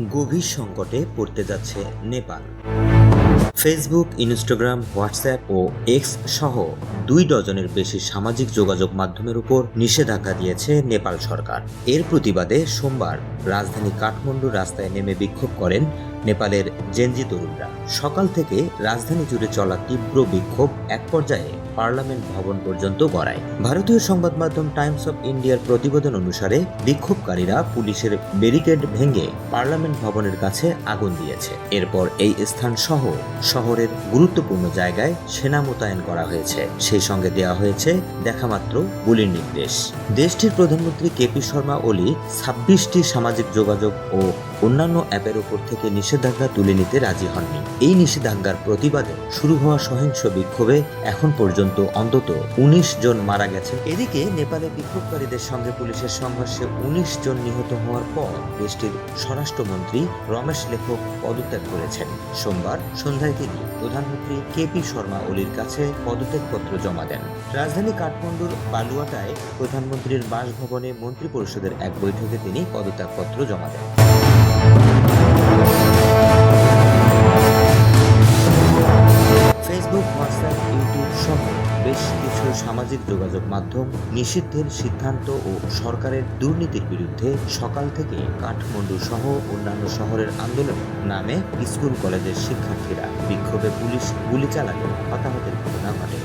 গভীর সংকটে পড়তে যাচ্ছে নেপাল। ফেসবুক ইনস্টাগ্রাম হোয়াটসঅ্যাপ ও এক্স সহ দুই ডজনের বেশি সামাজিক যোগাযোগ মাধ্যমের উপর নিষেধাজ্ঞা দিয়েছে নেপাল সরকার। এর প্রতিবাদে সোমবার রাজধানী কাঠমান্ডু রাস্তায় নেমে বিক্ষোভ করেন নেপালের জেনজি তরুণরা। সকাল থেকে রাজধানী জুড়ে চলা তীব্র বিক্ষোভ এক পর্যায়ে পার্লামেন্ট ভবন পর্যন্ত গড়ায়। ভারতীয় সংবাদ মাধ্যম টাইমস অফ ইন্ডিয়ার প্রতিবেদন অনুসারে বিক্ষোভকারীরা পুলিশের ব্যারিকেড ভেঙে পার্লামেন্ট ভবনের কাছে আগুন দিয়েছে। এরপর এই স্থান সহ শহরের গুরুত্বপূর্ণ জায়গায় সেনা মোতায়েন করা হয়েছে। সেই সঙ্গে দেওয়া হয়েছে দেখামাত্র গুলির নির্দেশ। দেশটির প্রধানমন্ত্রী কেপি শর্মা ওলি ছাব্বিশটি সামাজিক যোগাযোগ ও অন্যান্য অ্যাপের উপর থেকে নিষেধাজ্ঞা তুলে নিতে রাজি হননি। এই নিষেধাজ্ঞার প্রতিবাদে শুরু হওয়া সহিংস বিক্ষোভে এখন পর্যন্ত অন্তত উনিশ জন মারা গেছে এদিকে নেপালে বিক্ষোভকারীদের সঙ্গে পুলিশের সংঘর্ষে উনিশ জন নিহত হওয়ার পর দেশটির স্বরাষ্ট্রমন্ত্রী রমেশ লেখক পদত্যাগ করেছেন। সোমবার সন্ধ্যায় তিনি প্রধানমন্ত্রী কেপি শর্মা ওলির কাছে পদত্যাগপত্র জমা দেন। রাজধানী কাঠমান্ডুর বালুয়াটায় প্রধানমন্ত্রীর বাসভবনে মন্ত্রী পরিষদের এক বৈঠকে তিনি পদত্যাগপত্র জমা দেন। ফেসবুক হোয়াটসঅ্যাপ ইউটিউব সহ বেশ কিছু সামাজিক যোগাযোগ মাধ্যম নিষিদ্ধের সিদ্ধান্ত ও সরকারের দুর্নীতির বিরুদ্ধে সকাল থেকে কাঠমান্ডু সহ অন্যান্য শহরের আন্দোলন নামে স্কুল কলেজের শিক্ষার্থীরা বিক্ষোভে পুলিশ গুলি চালালে হতাহতের ঘটনা ঘটে।